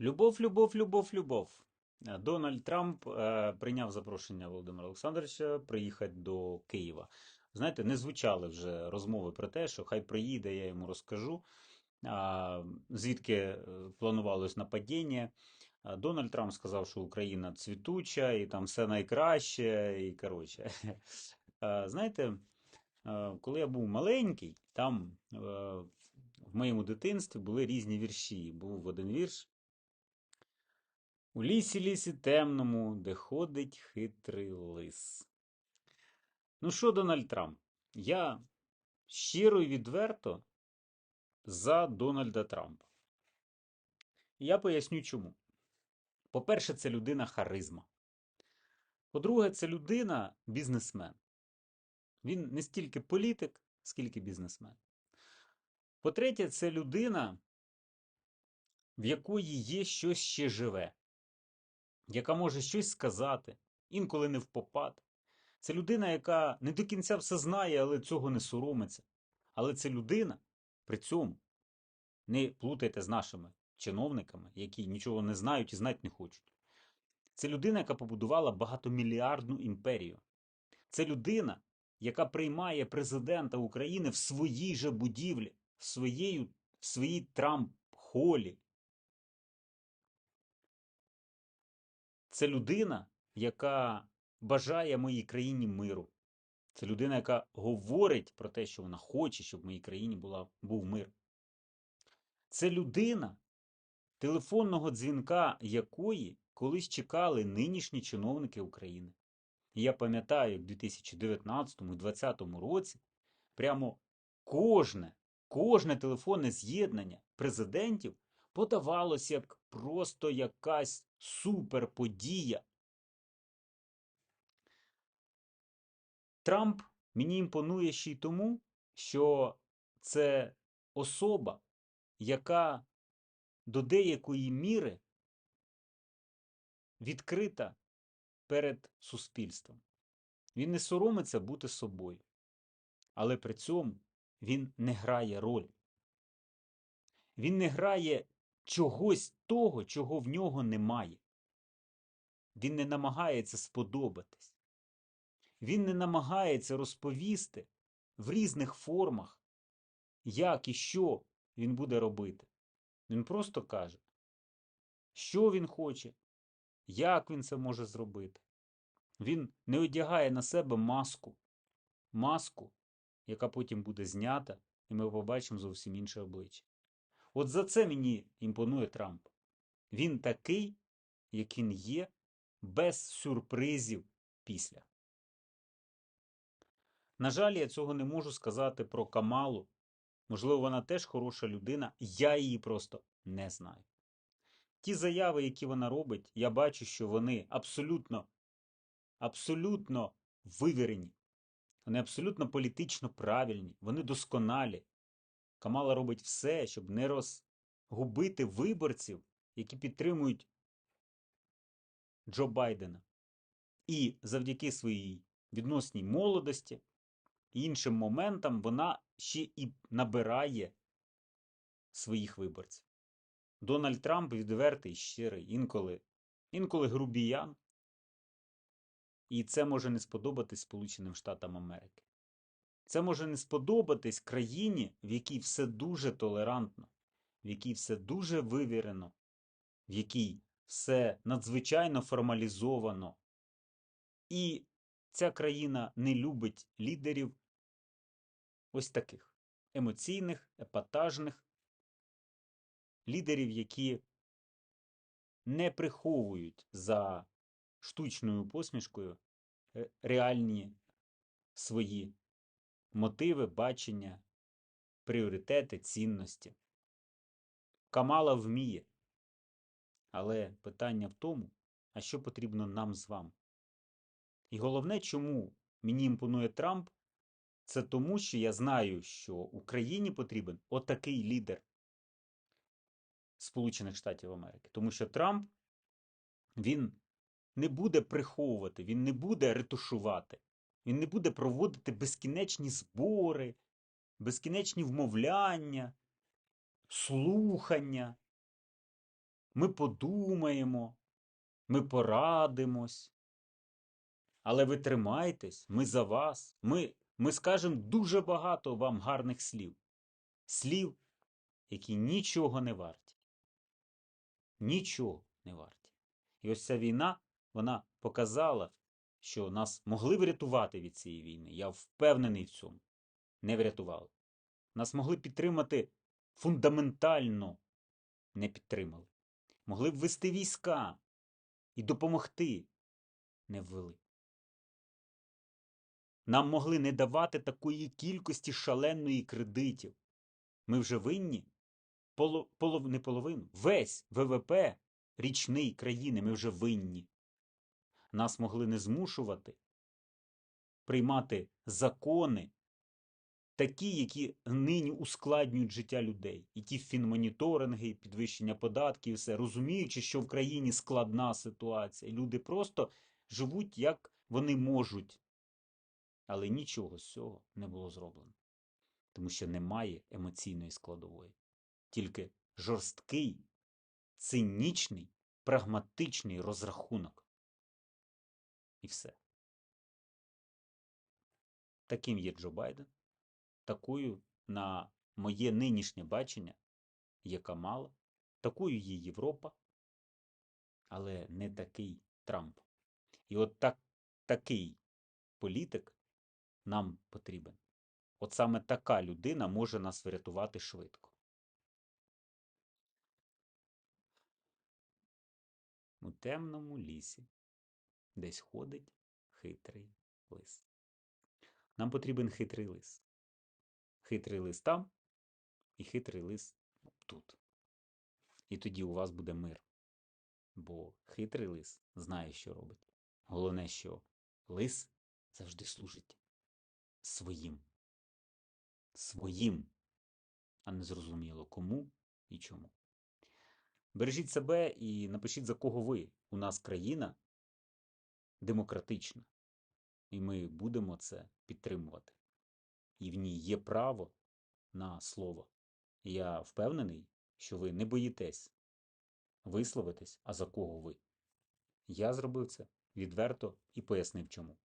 Любов, любов, любов, любов. Е, Дональд Трамп е, прийняв запрошення Володимира Олександровича приїхати до Києва. Знаєте, не звучали вже розмови про те, що хай приїде, я йому розкажу, а, звідки е, планувалось нападіння. Дональд Трамп сказав, що Україна цвітуча і там все найкраще, і коротше. Е, Знаєте, е, коли я був маленький, там е, в моєму дитинстві були різні вірші. Був один вірш. У лісі лісі темному, де ходить хитрий лис. Ну що, Дональд Трамп? Я щиро і відверто за Дональда Трампа. І я поясню чому. По-перше, це людина харизма. По-друге, це людина бізнесмен. Він не стільки політик, скільки бізнесмен. По-третє, це людина, в якої є щось ще живе, яка може щось сказати, інколи не впопад. Це людина, яка не до кінця все знає, але цього не соромиться. Але це людина при цьому не плутайте з нашими чиновниками, які нічого не знають і знати не хочуть. Це людина, яка побудувала багатомільярдну імперію. Це людина, яка приймає президента України в своїй же будівлі, в, своєю, в своїй Трамп-холі. Це людина, яка бажає моїй країні миру. Це людина, яка говорить про те, що вона хоче, щоб в моїй країні була, був мир. Це людина, телефонного дзвінка якої колись чекали нинішні чиновники України. Я пам'ятаю, як в 2019 і 2020 році прямо кожне, кожне телефонне з'єднання президентів подавалось як просто якась суперподія. Трамп мені імпонує ще й тому, що це особа, яка до деякої міри відкрита перед суспільством. Він не соромиться бути собою, але при цьому він не грає роль. Він не грає чогось того, чого в нього немає. Він не намагається сподобатись. Він не намагається розповісти в різних формах, як і що він буде робити. Він просто каже, що він хоче, як він це може зробити. Він не одягає на себе маску, маску, яка потім буде знята, і ми побачимо зовсім інше обличчя. От за це мені імпонує Трамп. Він такий, як він є, без сюрпризів після. На жаль, я цього не можу сказати про Камалу. Можливо, вона теж хороша людина, я її просто не знаю. Ті заяви, які вона робить, я бачу, що вони абсолютно, абсолютно вивірені. Вони абсолютно політично правильні, вони досконалі. Камала робить все, щоб не розгубити виборців, які підтримують Джо Байдена. І завдяки своїй відносній молодості іншим моментам вона ще і набирає своїх виборців. Дональд Трамп відвертий, щирий, інколи, інколи грубіян. І це може не сподобатись Сполученим Штатам Америки. Це може не сподобатись країні, в якій все дуже толерантно, в якій все дуже вивірено, в якій все надзвичайно формалізовано. І ця країна не любить лідерів ось таких емоційних, епатажних лідерів, які не приховують за штучною посмішкою е, реальні свої мотиви, бачення, пріоритети, цінності. Камала вміє. Але питання в тому, а що потрібно нам з вами? І головне, чому мені імпонує Трамп, це тому, що я знаю, що Україні потрібен отакий лідер Сполучених Штатів Америки. Тому що Трамп він не буде приховувати, він не буде ретушувати, він не буде проводити безкінечні збори, безкінечні вмовляння, слухання. ми подумаємо, ми порадимось. Але ви тримайтесь, ми за вас. Ми, ми скажемо дуже багато вам гарних слів. Слів, які нічого не варті. Нічого не варті. І ось ця війна, вона показала, що нас могли врятувати від цієї війни. Я впевнений в цьому. Не врятували. Нас могли підтримати фундаментально, не підтримали. Могли б ввести війська і допомогти, не ввели. Нам могли не давати такої кількості шаленої кредитів. Ми вже винні поло, полов, не половину, весь ВВП річний країни ми вже винні. Нас могли не змушувати приймати закони, такі, які нині ускладнюють життя людей. І ті фінмоніторинги, підвищення податків, і все, розуміючи, що в країні складна ситуація, люди просто живуть, як вони можуть. Але нічого з цього не було зроблено. Тому що немає емоційної складової. Тільки жорсткий, цинічний, прагматичний розрахунок. І все. Таким є Джо Байден. Такою, на моє нинішнє бачення, є Камала. Такою є Європа. Але не такий Трамп. І от так, такий політик нам потрібен. От саме така людина може нас врятувати швидко. У темному лісі десь ходить хитрий лис. Нам потрібен хитрий лис. Хитрий лис там і хитрий лис тут. І тоді у вас буде мир. Бо хитрий лис знає, що робить. Головне, що лис завжди служить своїм. Своїм, а не зрозуміло кому і чому. Бережіть себе і напишіть, за кого ви. У нас країна демократична. І ми будемо це підтримувати. І в ній є право на слово. І я впевнений, що ви не боїтесь висловитись, а за кого ви. Я зробив це відверто і пояснив чому.